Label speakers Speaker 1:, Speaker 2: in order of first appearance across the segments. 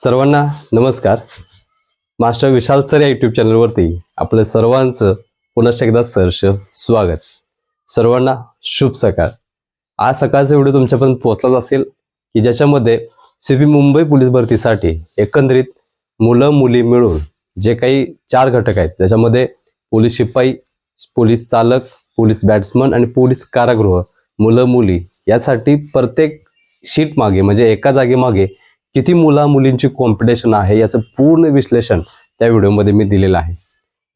Speaker 1: सर्वांना नमस्कार. Master Vishal sir या युट्यूब चॅनलवरती आपलं सर्वांचं पुन्हा एकदा सहर्ष स्वागत. सर्वांना शुभ सकाळ. आज सकाळचा व्हिडिओ तुमच्यापर्यंत पोहोचलाच असेल की ज्याच्यामध्ये सी पी मुंबई पोलीस भरतीसाठी एकंदरीत मुलं मुली मिळून जे काही चार घटक आहेत त्याच्यामध्ये पोलीस शिपाई पोलीस चालक पोलीस बॅट्समन आणि पोलीस कारागृह मुलं मुली यासाठी प्रत्येक शीट मागे म्हणजे एका जागे मागे किती मुला मुलींची कॉम्पिटिशन आहे याचं पूर्ण विश्लेषण त्या व्हिडिओमध्ये मी दिलेलं आहे.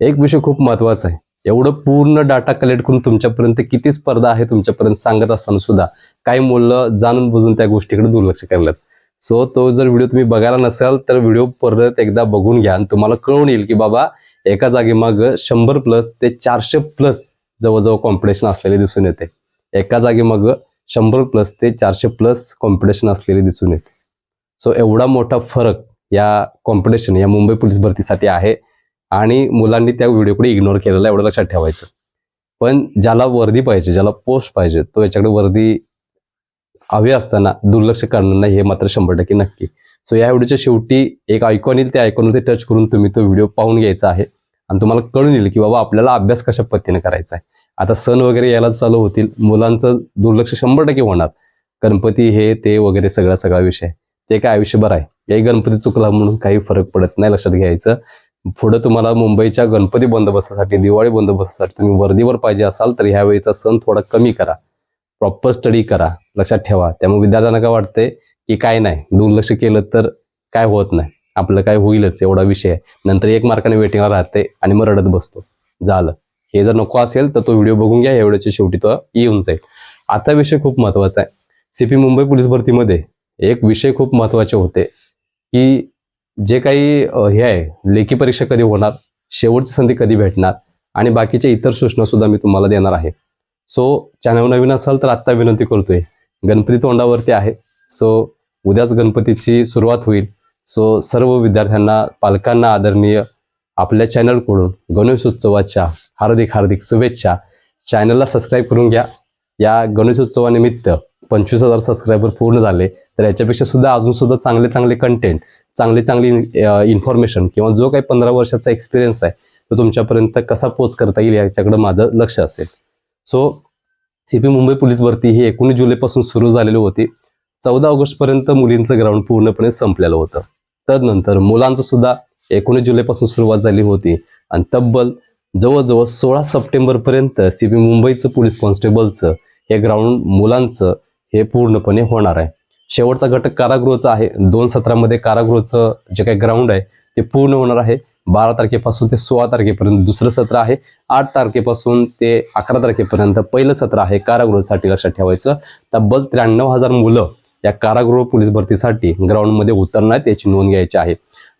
Speaker 1: एक विषय खूप महत्त्वाचा आहे. एवढं पूर्ण डाटा कलेक्ट करून तुमच्यापर्यंत किती स्पर्धा आहे तुमच्यापर्यंत सांगत असताना सुद्धा काही मुलं जाणून बुजून त्या गोष्टीकडे दुर्लक्ष करतात. सो तो जर व्हिडिओ तुम्ही बघायला नसाल तर व्हिडिओ परत एकदा बघून घ्या आणि तुम्हाला कळून येईल की बाबा एका जागेमाग शंभर प्लस ते चारशे प्लस जवळजवळ कॉम्पिटिशन असलेले दिसून येते. एका जागेमाग शंभर प्लस ते चारशे प्लस कॉम्पिटिशन असलेले दिसून येते. सो एवढा मोठा फरक या कॉम्पिटिशन या मुंबई पोलीस भरतीसाठी आहे. आणि मुलांनी त्या व्हिडिओकडे इग्नोर केलेला एवढं लक्षात ठेवायचं. पण ज्याला वर्दी पाहिजे ज्याला पोस्ट पाहिजे तो याच्याकडे वर्दी हवी असताना दुर्लक्ष करणार नाही हे मात्र शंभर टक्के नक्की. सो या व्हिडिओच्या शेवटी एक आयकॉन येईल त्या आयकॉनवरती टच करून तुम्ही तो व्हिडिओ पाहून घ्यायचा आहे. आणि तुम्हाला कळून येईल की बाबा आपल्याला अभ्यास कशा पद्धतीने करायचा आहे. आता सण वगैरे यायला चालू होतील मुलांचं दुर्लक्ष शंभर टक्के होणार. गणपती हे ते वगैरे सगळा सगळा विषय. ते काय आयुष्यभर आहे. याही गणपती चुकला म्हणून काही फरक पडत नाही लक्षात घ्यायचं. पुढे तुम्हाला मुंबईच्या गणपती बंदोबस्तासाठी दिवाळी बंदोबस्तासाठी तुम्ही वर्दीवर पाहिजे असाल तर ह्यावेळीचा सण थोडा कमी करा. प्रॉपर स्टडी करा. लक्षात ठेवा. त्यामुळे विद्यार्थ्यांना काय वाटतंय की काय नाही. दुर्लक्ष केलं तर काय होत नाही. आपलं काय होईलच एवढा विषय आहे. नंतर एक मार्काने वेटिंगला राहते आणि मग रडत बसतो. झालं. हे जर नको असेल तर तो व्हिडिओ बघून घ्या. या वेळेच्या शेवटी तो येऊन जाईल. आता विषय खूप महत्त्वाचा आहे. सीपी मुंबई पोलीस भरतीमध्ये एक विषय खूप महत्त्वाचे होते की जे काही हे आहे लेखी परीक्षा कधी होणार शेवटची संधी कधी भेटणार आणि बाकीच्या इतर सूचना सुद्धा मी तुम्हाला देणार आहे. सो चॅनल नवीन असाल तर आत्ता विनंती करतोय गणपती तोंडावरती आहे. सो उद्याच गणपतीची सुरुवात होईल. सो सर्व विद्यार्थ्यांना पालकांना आदरणीय आपल्या चॅनलकडून गणेश उत्सवाच्या हार्दिक हार्दिक शुभेच्छा. चॅनलला सबस्क्राईब करून घ्या. या गणेशोत्सवानिमित्त पंचवीस हजार सबस्क्रायबर पूर्ण झाले. तर याच्यापेक्षा सुद्धा अजून सुद्धा चांगले चांगले कंटेंट चांगली चांगली इन्फॉर्मेशन किंवा जो काही पंधरा वर्षाचा एक्सपिरियन्स आहे तो तुमच्यापर्यंत कसा पोच करता येईल याच्याकडे माझं लक्ष असेल. So C P Mumbai police भरती ही एकोणीस जुलैपासून सुरू झालेली होती. चौदा ऑगस्टपर्यंत मुलींचं ग्राउंड पूर्णपणे संपलेलं होतं. तदनंतर मुलांचं सुद्धा एकोणीस जुलैपासून सुरुवात झाली होती. आणि तब्बल जवळजवळ सोळा सप्टेंबरपर्यंत सी पी मुंबईचं पोलीस कॉन्स्टेबलचं हे ग्राउंड मुलांचं हे पूर्णपणे होणार आहे. शेवटचा घटक कारागृहाचा आहे. दोन सत्रामध्ये कारागृहाचं जे काही ग्राउंड आहे ते पूर्ण होणार आहे. बारा तारखेपासून ते सोळा तारखेपर्यंत दुसरं सत्र आहे. आठ तारखेपासून ते अकरा तारखेपर्यंत पहिलं सत्र आहे कारागृहासाठी लक्षात ठेवायचं. तब्बल त्र्याण्णव हजार मुलं या कारागृह पोलीस भरतीसाठी ग्राउंडमध्ये उतरणार त्याची याची नोंद घ्यायची आहे.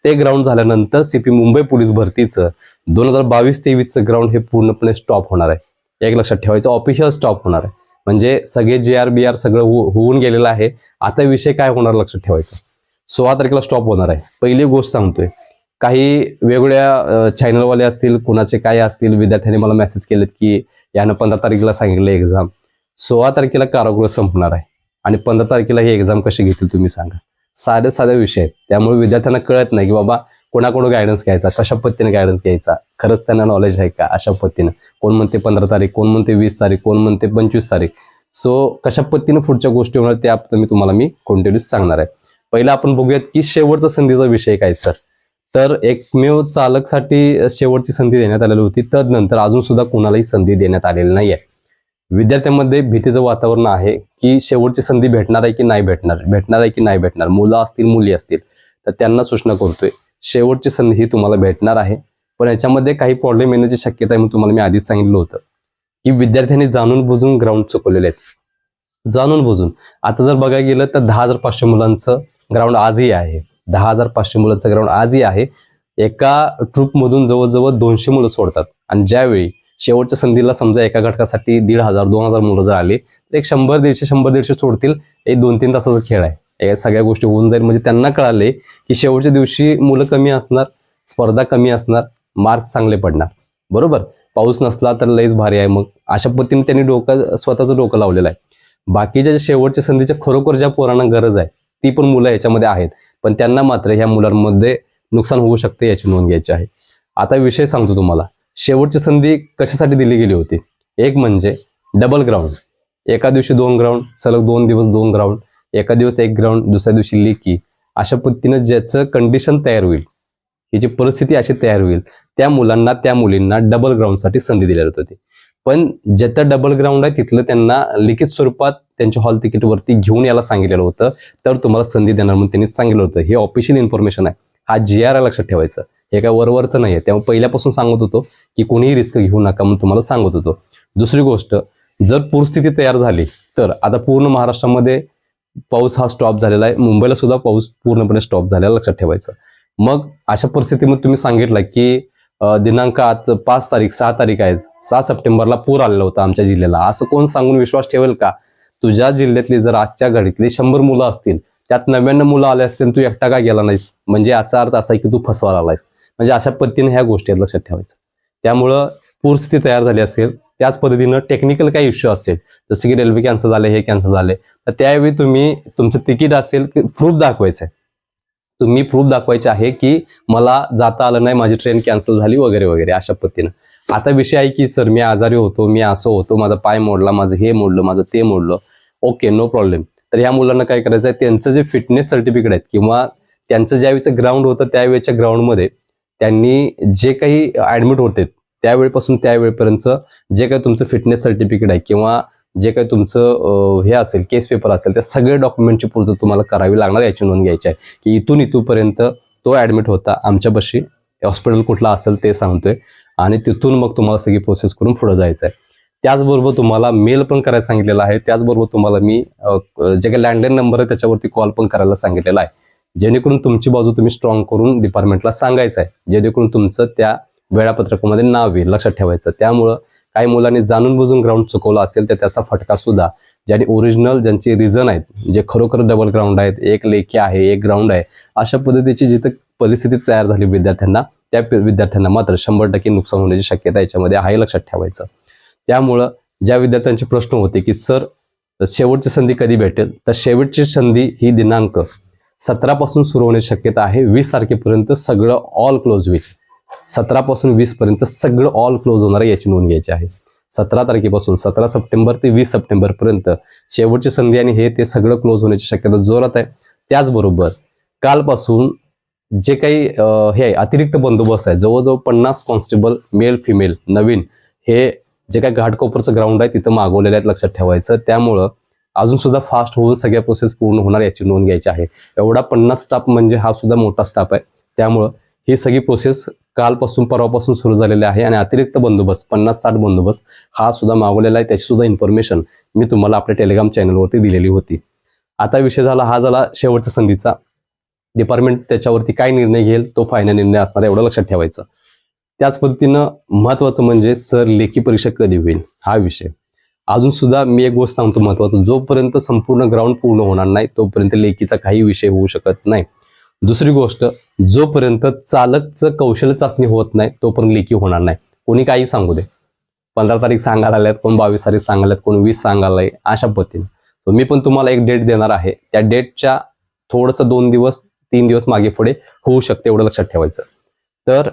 Speaker 1: ते ग्राउंड झाल्यानंतर सीपी मुंबई पोलीस भरतीचं दोन हजार बावीस तेवीसचं ग्राउंड हे पूर्णपणे स्टॉप होणार आहे. एक लक्षात ठेवायचं ऑफिशियल स्टॉप होणार आहे. म्हणजे सगळे जे आर बी आर सगळं हो-, होऊन गेलेलं आहे. आता विषय काय होणार लक्षात ठेवायचं. सोळा तारखेला स्टॉप होणार आहे. पहिली गोष्ट सांगतोय. काही वेगवेगळ्या चॅनलवाले असतील कुणाचे काय असतील विद्यार्थ्यांनी मला मेसेज केलेत की यानं पंधरा तारखेला सांगितलं एक्झाम सोळा तारखेला कारागृह संपणार आहे. आणि पंधरा तारखेला ही एक्झाम कशी घेतील तुम्ही सांगा. साध्या साध्या विषय आहेत. त्यामुळे विद्यार्थ्यांना कळत नाही की बाबा कोणाकडून गायडन्स घ्यायचा? कशा पद्धतीने गायडन्स घ्यायचा? खरंच त्यांना नॉलेज आहे का अशा पद्धतीनं? कोण म्हणते पंधरा तारीख कोण म्हणते वीस तारीख कोण म्हणते पंचवीस तारीख? सो कशा पद्धतीनं पुढच्या गोष्टी होणार त्या मी तुम्हाला मी कंटिन्यू सांगणार आहे. पहिला आपण बघूयात की शेवटचा संधीचा विषय काय सर तर एकमेव चालकसाठी शेवटची संधी देण्यात आलेली होती. तदनंतर अजून सुद्धा कोणालाही संधी देण्यात आलेली नाही आहे विद्यार्थ्यांमध्ये भीतीचं वातावरण आहे की शेवटची संधी भेटणार आहे की नाही भेटणार? भेटणार आहे की नाही भेटणार? मुलं असतील मुली असतील. तर त्यांना सूचना करतोय. शेवटची संधी ही तुम्हाला भेटणार आहे. पण याच्यामध्ये काही प्रॉब्लेम येण्याची शक्यता आहे म्हणून तुम्हाला मी आधीच सांगितलं होतं. की विद्यार्थ्यांनी जाणून बुजून ग्राउंड चुकवलेले आहेत. जाणून बुजून. आता जर बघायला गेलं तर दहा हजार पाचशे मुलांचं ग्राउंड आजही आहे. दहा हजार पाचशे मुलांचं ग्राउंड आजही आहे. एका ट्रूपमधून जवळजवळ दोनशे मुलं सोडतात. आणि ज्यावेळी शेवटच्या संधीला समजा एका घटकासाठी दीड हजार दोन हजार मुलं जर आली तर एक शंभर दीडशे शंभर दीडशे सोडतील. एक दोन तीन तासाचा खेळ आहे. या सगळ्या गोष्टी होऊन जाईल. म्हणजे त्यांना कळाले की शेवटच्या दिवशी मुलं कमी असणार स्पर्धा कमी असणार मार्क्स चांगले पडणार. बरोबर? पाऊस नसला तर लईच भारी आहे मग. अशा पद्धतीने त्यांनी डोकं स्वतःचं डोकं लावलेलं आहे. बाकीच्या ज्या शेवटच्या संधीच्या खरोखर ज्या पोरांना गरज आहे ती पण मुलं याच्यामध्ये आहेत. पण त्यांना मात्र ह्या मुलांमध्ये नुकसान होऊ शकते याची नोंद घ्यायची आहे. आता विषय सांगतो तुम्हाला. शेवटची संधी कशासाठी दिली गेली होती? एक म्हणजे डबल ग्राउंड एका दिवशी दोन ग्राउंड सलग दोन दिवस दोन ग्राउंड एका दिवस एक ग्राउंड दुसऱ्या दिवशी लेकी अशा पद्धतीनं ज्याचं कंडिशन तयार होईल ही जी परिस्थिती अशी तयार होईल त्या मुलांना त्या मुलींना डबल ग्राउंडसाठी संधी दिली जात होती. पण ज्याचं डबल ग्राउंड आहे तिथलं त्यांना लिखित स्वरूपात त्यांच्या हॉल तिकीटवरती घेऊन यायला सांगितलेलं होतं. तर तुम्हाला संधी देणार म्हणून त्यांनी सांगितलं होतं. हे ऑफिशियल इन्फॉर्मेशन आहे. हा जी आर लक्षात ठेवायचं. हे काय वरवरचं नाही आहे त्यामुळे पहिल्यापासून सांगत होतो की कोणीही रिस्क घेऊ नका म्हणून तुम्हाला सांगत होतो. दुसरी गोष्ट जर पूरस्थिती तयार झाली तर आता पूर्ण महाराष्ट्रामध्ये पाऊस हा स्टॉप झालेला आहे. मुंबईला सुद्धा पाऊस पूर्णपणे स्टॉप झालेला लक्षात ठेवायचं. मग अशा परिस्थितीमध्ये तुम्ही सांगितलं की दिनांक आज पाच तारीख सहा तारीख आहे. सहा सप्टेंबरला पूर आलेला होता आमच्या जिल्ह्याला. असं कोण सांगून विश्वास ठेवेल का? तुझ्या जिल्ह्यातली जर आजच्या घडीतली शंभर मुलं असतील त्यात नव्याण्णव मुलं आले असतील तू एकटा का गेला नाहीस? म्हणजे याचा अर्थ असा आहे की तू फसवायला आलायस म्हणजे अशा पद्धतीने ह्या गोष्टी लक्षात ठेवायचं. त्यामुळं पूरस्थिती तयार झाली असेल त्याच पद्धतीनं टेक्निकल काही इश्यू असेल जसं की रेल्वे कॅन्सल झाले हे कॅन्सल झाले तर त्यावेळी तुम्ही तुमचं तिकीट असेल प्रूफ दाखवायचं आहे तुम्ही प्रूफ दाखवायचे आहे की मला जाता आलं नाही माझी ट्रेन कॅन्सल झाली वगैरे वगैरे अशा पद्धतीनं. आता विषय आहे की सर मी आजारी होतो मी असं होतो माझा पाय मोडला माझं हे मोडलं माझं ते मोडलं. ओके नो प्रॉब्लेम तर ह्या मुलांना काय करायचं आहे त्यांचं जे फिटनेस सर्टिफिकेट आहेत किंवा त्यांचं ज्यावेळेचं ग्राउंड होतं त्यावेळेच्या ग्राउंडमध्ये त्यांनी जे काही ऍडमिट होते त्यावेळेपासून त्यावेळेपर्यंत जे काही तुमचं फिटनेस सर्टिफिकेट आहे किंवा जे काही तुमचं हे असेल केस पेपर असेल त्या सगळ्या डॉक्युमेंटची पूर्त तुम्हाला करावी लागणार याची नोंद घ्यायची आहे. की इथून इथूपर्यंत तो ऍडमिट होता आमच्यापाशी हॉस्पिटल कुठला असेल ते सांगतोय. आणि तिथून मग तुम्हाला सगळी प्रोसेस करून पुढे जायचं आहे त्याचबरोबर तुम्हाला मेल पण करायला सांगितलेला आहे. त्याचबरोबर तुम्हाला मी जे काही लँडलाईन नंबर आहे त्याच्यावरती कॉल पण करायला सांगितलेला आहे. जेणेकरून तुमची बाजू तुम्ही स्ट्रॉंग करून डिपार्टमेंटला सांगायचं आहे जेणेकरून तुमचं त्या वेळापत्रकामध्ये नाव येईल लक्षात ठेवायचं. त्यामुळं काही मुलांनी जाणून बुजून ग्राउंड चुकवलं असेल तर त्याचा फटका सुद्धा ज्याने ओरिजिनल ज्यांचे रिझन आहेत जे खरोखर डबल ग्राउंड आहेत एक लेखी आहे एक ग्राउंड आहे अशा पद्धतीची जिथं परिस्थिती तयार झाली विद्यार्थ्यांना त्या विद्यार्थ्यांना मात्र शंभर टक्के नुकसान होण्याची शक्यता याच्यामध्ये आहे लक्षात ठेवायचं. त्यामुळं ज्या विद्यार्थ्यांचे प्रश्न होते की सर शेवटची संधी कधी भेटेल? तर शेवटची संधी ही दिनांक सतरापासून सुरू होण्याची शक्यता आहे. वीस तारखेपर्यंत सगळं ऑल क्लोज होईल सतरापासून वीस पर्यंत सगळं ऑल क्लोज होणार आहे याची नोंद घ्यायची आहे. सतरा तारखेपासून सतरा सप्टेंबर ते वीस सप्टेंबर पर्यंत शेवटची संधी आणि हे ते सगळं क्लोज होण्याची शक्यता जोरात आहे. त्याचबरोबर कालपासून जे काही हे आहे, अतिरिक्त बंदोबस्त आहे. जवळजवळ पन्नास कॉन्स्टेबल मेल फिमेल नवीन हे जे काही घाटकोपरचं ग्राउंड आहे तिथं मागवलेलं आहे लक्षात ठेवायचं. त्यामुळं अजून सुद्धा फास्ट होऊन सगळ्या प्रोसेस पूर्ण होणार याची नोंद घ्यायची आहे. एवढा पन्नास स्टाफ म्हणजे हा सुद्धा मोठा स्टाफ आहे. त्यामुळं ही सगळी प्रोसेस कालपासून परवापासून सुरू झालेले आहे आणि अतिरिक्त बंदोबस्त पन्नास साठ बंदोबस्त हा सुद्धा मागवलेला आहे. त्याची सुद्धा इन्फॉर्मेशन मी तुम्हाला आपल्या टेलिग्राम चॅनलवरती दिलेली होती. आता विषय झाला हा झाला शेवटच्या संधीचा. डिपार्टमेंट त्याच्यावरती काय निर्णय घेईल तो फायनल निर्णय असणार आहे, एवढं लक्षात ठेवायचं. त्याच पद्धतीनं महत्वाचं म्हणजे सर लेखी परीक्षा कधी होईल हा विषय. अजून सुद्धा मी एक गोष्ट सांगतो महत्वाचं जोपर्यंत संपूर्ण ग्राउंड पूर्ण होणार नाही तोपर्यंत लेखीचा काही विषय होऊ शकत नाही. दुसरी गोष्ट जोपर्यंत चालकचं कौशल्य चाचणी होत नाही तोपर्यंत लेखी होणार नाही. कोणी काही सांगू दे. पंधरा तारीख सांगायला आल्यात कोण बावीस तारीख सांगायला कोण वीस सांगायला आहे अशा पद्धतीने. मी पण तुम्हाला एक डेट देणार आहे. त्या डेटच्या थोडंसं दोन दिवस तीन दिवस मागे पुढे होऊ शकते एवढं लक्षात ठेवायचं. तर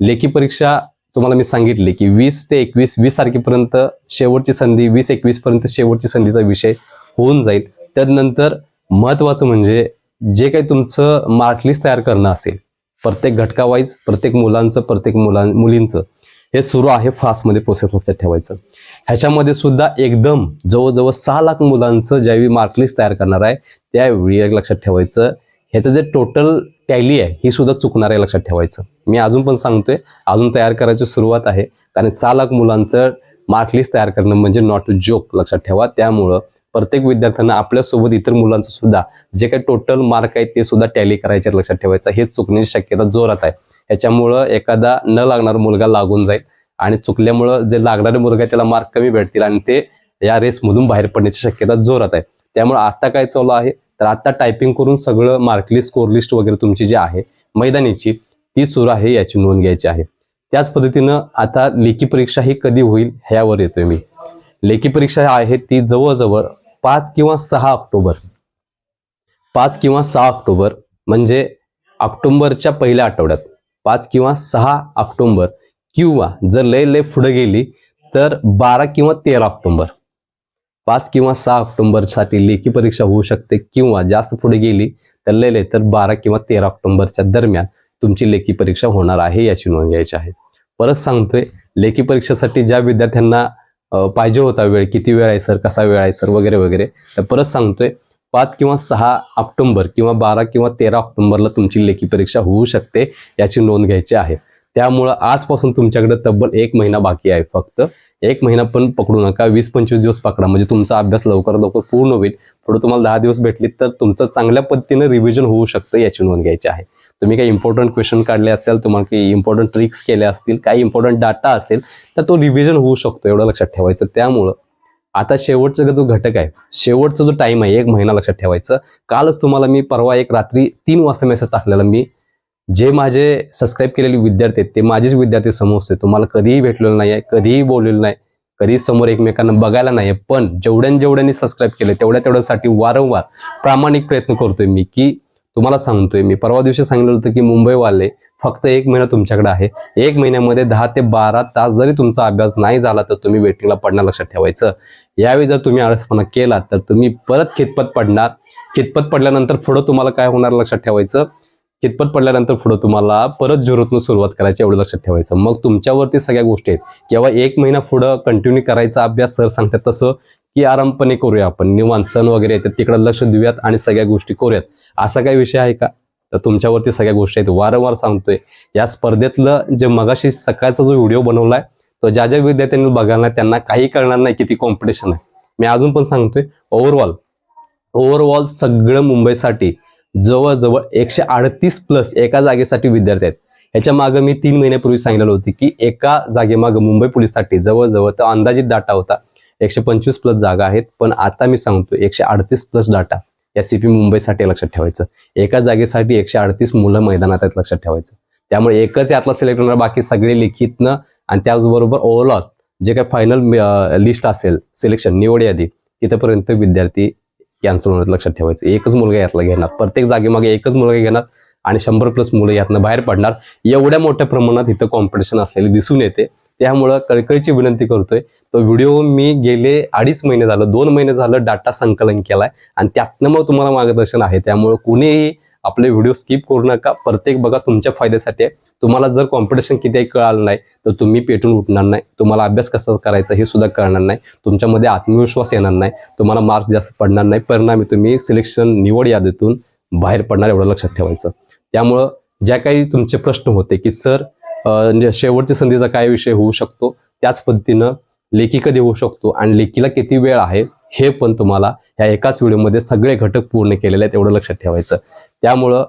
Speaker 1: लेखी परीक्षा तुम्हाला मी सांगितले की वीस ते एकवीस वीस तारखेपर्यंत शेवटची संधी वीस एकवीस पर्यंत शेवटची संधीचा विषय होऊन जाईल. त्यानंतर महत्वाचं म्हणजे जे काही तुमचं मार्कलिस्ट तयार करणं असेल प्रत्येक घटकावाईज प्रत्येक मुलांचं प्रत्येक मुलां मुलींचं हे सुरू आहे फास्टमध्ये प्रोसेस लक्षात ठेवायचं. ह्याच्यामध्ये सुद्धा एकदम जवळजवळ सहा लाख मुलांचं ज्यावेळी मार्कलिस्ट तयार करणार आहे त्यावेळी एक लक्षात ठेवायचं. ह्याचं जे टोटल टॅली आहे ही सुद्धा चुकणार आहे लक्षात ठेवायचं. मी अजून पण सांगतोय अजून तयार करायची सुरुवात आहे. कारण सहा लाख मुलांचं मार्कलिस्ट तयार करणं म्हणजे नॉट टू जोक लक्षात ठेवा. त्यामुळं प्रत्येक विद्यार्थ्यांना आपल्यासोबत इतर मुलांचं सुद्धा जे काही टोटल मार्क आहेत ते सुद्धा टॅली करायचे लक्षात ठेवायचं. हेच चुकण्याची शक्यता जोरात आहे. ह्याच्यामुळं एखादा न लागणारा मुलगा लागून जाईल आणि चुकल्यामुळं जे लागणारे मुलगा आहे त्याला मार्क कमी भेटतील आणि ते या रेसमधून बाहेर पडण्याची शक्यता जोरात आहे. त्यामुळे आता काय चालू आहे? तर आता टायपिंग करून सगळं मार्कलिस्ट स्कोर लिस्ट वगैरे तुमची जी आहे मैदानीची ती सुरू आहे याची नोंद घ्यायची आहे. त्याच पद्धतीनं आता लेखी परीक्षा ही कधी होईल? ह्यावर येतोय मी. लेखी परीक्षा आहे ती जवळजवळ पाच किंवा सहा ऑक्टोबर. पाच किंवा सहा ऑक्टोबर म्हणजे ऑक्टोबरच्या पहिल्या आठवड्यात. पाच किंवा सहा ऑक्टोबर किंवा जर लय लय पुढे गेली तर बारा किंवा तेरा ऑक्टोबर. पाच किंवा सहा ऑक्टोबरसाठी लेखी परीक्षा होऊ शकते किंवा जास्त पुढे गेली तर लय लय तर बारा किंवा तेरा ऑक्टोबरच्या दरम्यान तुमची लेखी परीक्षा होणार आहे याची नोंद घ्यायची आहे. परत सांगतोय लेखी परीक्षेसाठी ज्या विद्यार्थ्यांना पाहिजे होता वेळ किती वेळ आहे सर कसा वेळ आहे सर वगैरे वगैरे. तर परत सांगतोय पाच किंवा सहा ऑक्टोंबर किंवा बारा किंवा तेरा ऑक्टोंबरला तुमची लेखी परीक्षा होऊ शकते याची नोंद घ्यायची आहे. त्यामुळं आजपासून तुमच्याकडे तब्बल एक महिना बाकी आहे फक्त. एक महिना पण पकडू नका. वीस पंचवीस दिवस पकडा. म्हणजे तुमचा अभ्यास लवकर लवकर पूर्ण होईल. पुढे तुम्हाला दहा दिवस भेटले तर तुमचं चांगल्या पद्धतीनं रिव्हिजन होऊ शकतं याची नोंद घ्यायची आहे. तुम्ही काही इम्पॉर्टंट क्वेश्चन काढले असेल तुम्हाला काही इम्पॉर्टंट ट्रिक्स केल्या असतील काही इम्पॉर्टंट डाटा असेल तर तो रिव्हिजन होऊ शकतो एवढं लक्षात ठेवायचं. त्यामुळं आता शेवटचा जो घटक आहे शेवटचा जो टाइम आहे एक महिना लक्षात ठेवायचं. कालच तुम्हाला मी परवा एक रात्री तीन वाजता मेसेज टाकलेला. मी जे माझे सबस्क्राईब केलेले विद्यार्थी आहेत ते माझेच विद्यार्थी समोरचे तुम्हाला कधीही भेटलेलं नाही आहे कधीही बोललेलं नाही कधी समोर एकमेकांना बघायला नाही आहे पण जेवढ्या जेवढ्यांनी सबस्क्राईब केले तेवढ्या तेवढ्यासाठी वारंवार प्रामाणिक प्रयत्न करतोय मी की तुम्हाला सांगतोय मी परवा दिवशी सांगितलं होतं की मुंबईवाले फक्त एक महिना तुमच्याकडे आहे. एक महिन्यामध्ये दहा ते बारा तास जरी तुमचा अभ्यास नाही झाला तर तुम्ही वेटिंगला पडणार लक्षात ठेवायचं. यावेळी जर तुम्ही आळसपणा केला तर तुम्ही परत खितपत पडणार? खितपत पडल्यानंतर पुढं तुम्हाला काय होणार लक्षात ठेवायचं? कितपत पडल्यानंतर पुढं तुम्हाला परत झिरोतनं सुरुवात करायची एवढं लक्षात ठेवायचं. मग तुमच्यावरती सगळ्या गोष्टी आहेत. किंवा एक महिना पुढं कंटिन्यू करायचा अभ्यास सर सांगतात तसं की आरामपणे करूया आपण. निवांत सण वगैरे येतात तिकडे लक्ष देऊयात आणि सगळ्या गोष्टी करूयात. असा काही विषय आहे का? तर तुमच्यावरती सगळ्या गोष्टी आहेत. वारंवार सांगतोय. या स्पर्धेतलं जे मगाशी सकाळचा जो व्हिडिओ बनवलाय तो ज्या ज्या विद्यार्थ्यांनी बघायला नाही त्यांना काही कळणार नाही किती कॉम्पिटिशन आहे. मी अजून पण सांगतोय ओव्हरऑल ओव्हरऑल सगळं मुंबईसाठी जवळजवळ एकशे अडतीस प्लस एका जागेसाठी विद्यार्थी आहेत. ह्याच्या मागे मी तीन महिन्यापूर्वी सांगितलेलं होतं की एका जागेमागं मुंबई पोलीससाठी जवळजवळ तर अंदाजित डाटा होता एकशे पंचवीस प्लस जागा आहेत. पण आता मी सांगतो एकशे अडतीस प्लस डाटा या सी पी मुंबईसाठी लक्षात ठेवायचं. एका जागेसाठी एकशे अडतीस मुलं मैदानात आहेत लक्षात ठेवायचं. त्यामुळे एकच यातला सिलेक्ट होणार बाकी सगळे लिखितनं आणि त्याचबरोबर ओव्हरऑल जे काही फायनल लिस्ट असेल सिलेक्शन निवड यादी तिथपर्यंत विद्यार्थी कॅन्सल होण्यात लक्षात ठेवायचं. एकच मुलगा यातला घेणार. प्रत्येक जागेमागे एकच मुलगा घेणार आणि शंभर प्लस मुलं यातनं बाहेर पडणार. एवढ्या मोठ्या प्रमाणात इथं कॉम्पिटिशन असलेली दिसून येते. त्यामुळं कळकळीची विनंती करतोय. तो व्हिडिओ मी गेले अडीच महिने झालं दोन महिने झालं डाटा संकलन केलाय आणि त्यातनं मग तुम्हाला मार्गदर्शन आहे. त्यामुळं कुणीही आपले व्हिडिओ स्किप करू नका. प्रत्येक बघा तुमच्या फायद्यासाठी आहे. तुम्हाला जर कॉम्पिटिशन किती कळालं नाही तर तुम्ही पेटून उठणार नाही. तुम्हाला अभ्यास कसा करायचा हे सुद्धा कळणार नाही. तुमच्यामध्ये आत्मविश्वास येणार नाही. तुम्हाला मार्क जास्त पडणार नाही. परिणामी तुम्ही सिलेक्शन निवड यादीतून बाहेर पडणार एवढं लक्षात ठेवायचं. त्यामुळं ज्या काही तुमचे प्रश्न होते की सर म्हणजे शेवटच्या संधीचा काय विषय होऊ शकतो? त्याच पद्धतीनं लेखी कधी होऊ शकतो? आणि लेखीला किती वेळ आहे? हे पण तुम्हाला ह्या एकाच व्हिडिओमध्ये सगळे घटक पूर्ण केलेले आहेत एवढं लक्षात ठेवायचं. त्यामुळं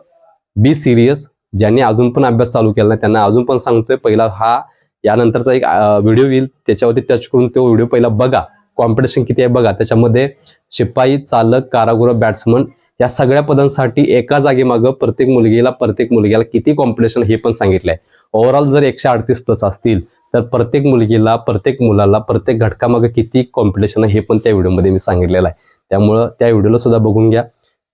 Speaker 1: बी सिरियस ज्यांनी अजून पण अभ्यास चालू केला नाही त्यांना अजून पण सांगतोय पहिला हा यानंतरचा एक व्हिडिओ येईल त्याच्यावरती टच करून तो व्हिडिओ पहिला बघा. कॉम्पिटिशन किती आहे बघा. त्याच्यामध्ये शिपाई चालक कारागृह बॅट्समन या सगळ्या पदांसाठी एका जागेमागं प्रत्येक मुलगीला प्रत्येक मुलग्याला किती कॉम्पिटिशन हे पण सांगितलंय. ओव्हरऑल जर एकशे अडतीस प्लस असतील तर प्रत्येक मुलगीला प्रत्येक मुलाला प्रत्येक घटकामागे किती कॉम्पिटिशन आहे हे पण त्या व्हिडिओमध्ये मी सांगितलेलं आहे. त्यामुळं त्या व्हिडिओला सुद्धा बघून घ्या.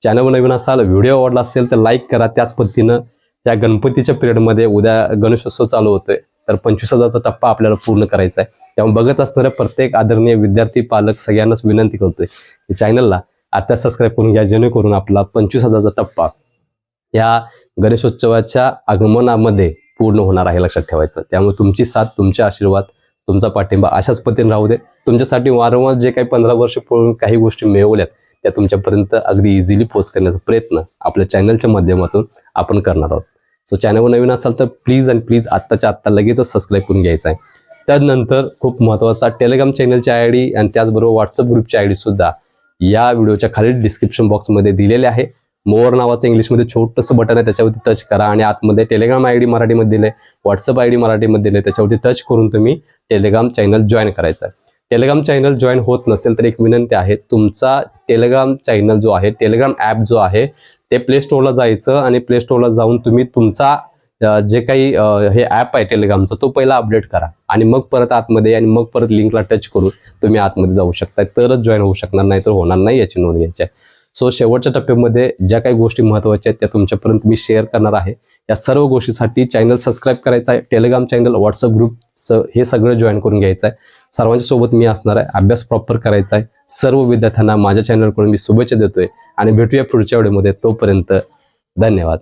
Speaker 1: चॅनल नवीन असाल व्हिडिओ आवडला असेल तर लाईक करा. त्याच पद्धतीनं त्या गणपतीच्या पिरियडमध्ये उद्या गणेशोत्सव चालू होतोय तर पंचवीस हजारचा टप्पा आपल्याला पूर्ण करायचा आहे. त्यामुळे बघत असणाऱ्या प्रत्येक आदरणीय विद्यार्थी पालक सगळ्यांनाच विनंती करतोय की चॅनलला आता सबस्क्राईब करून घ्या जेणेकरून आपला पंचवीस हजारचा टप्पा या गणेशोत्सवाच्या आगमनामध्ये पूर्ण होणार आहे लक्षात ठेवायचं. त्यामुळे तुमची साथ तुमचे आशीर्वाद तुमचा पाठिंबा अशाच पद्धतीने राहू दे. तुमच्यासाठी वारंवार जे काही पंधरा वर्ष पूर्ण काही गोष्टी मिळवल्यात त्या तुमच्यापर्यंत अगदी इझिली पोच करण्याचा प्रयत्न आपल्या चॅनलच्या माध्यमातून आपण करणार आहोत. सो चॅनलवर नवीन असाल तर प्लीज आणि प्लीज आत्ताच्या आत्ता लगेचच सबस्क्राईब करून घ्यायचं आहे. त्यानंतर खूप महत्त्वाचा टेलिग्राम चॅनलची आय डी आणि त्याचबरोबर व्हॉट्सअप ग्रुपची आय डी सुद्धा या व्हिडिओच्या खाली डिस्क्रिप्शन बॉक्समध्ये दिलेले आहे. मोर नावाचं इंग्लिशमध्ये छोटंसं बटन आहे त्याच्यावरती टच करा. आणि आतमध्ये टेलिग्राम आय डी मराठीमध्ये दिले व्हॉट्सअप आय डी मराठीमध्ये दिले त्याच्यावरती टच करून तुम्ही टेलिग्राम चॅनल जॉईन करायचं आहे. टेलिग्राम चॅनल जॉईन होत नसेल तर एक विनंती आहे तुमचा टेलिग्राम चॅनल जो आहे टेलिग्राम ॲप जो आहे ते प्ले स्टोअरला जायचं आणि प्ले स्टोअरला जाऊन तुम्ही तुमचा जे काही हे ॲप आहे टेलिग्रामचं तो पहिला अपडेट करा. आणि मग परत आतमध्ये आणि मग परत लिंकला टच करून तुम्ही आतमध्ये जाऊ शकता तरच जॉईन होऊ शकणार नाही तर होणार नाही याची नोंद घ्यायची आहे. सो शेवटच्या टप्प्यामध्ये ज्या काही गोष्टी महत्त्वाच्या आहेत त्या तुमच्यापर्यंत मी शेअर करणार आहे. या सर्व गोष्टीसाठी चॅनल सबस्क्राईब करायचं आहे. टेलिग्राम चॅनल व्हॉट्सअप ग्रुप हे सगळं जॉईन करून घ्यायचं आहे. सर्वांच्या सोबत मी असणार आहे. अभ्यास प्रॉपर करायचा आहे. सर्व विद्यार्थ्यांना माझ्या चॅनलकडून मी शुभेच्छा देतोय. आणि भेटूया पुढच्या व्हिडिओमध्ये तोपर्यंत धन्यवाद.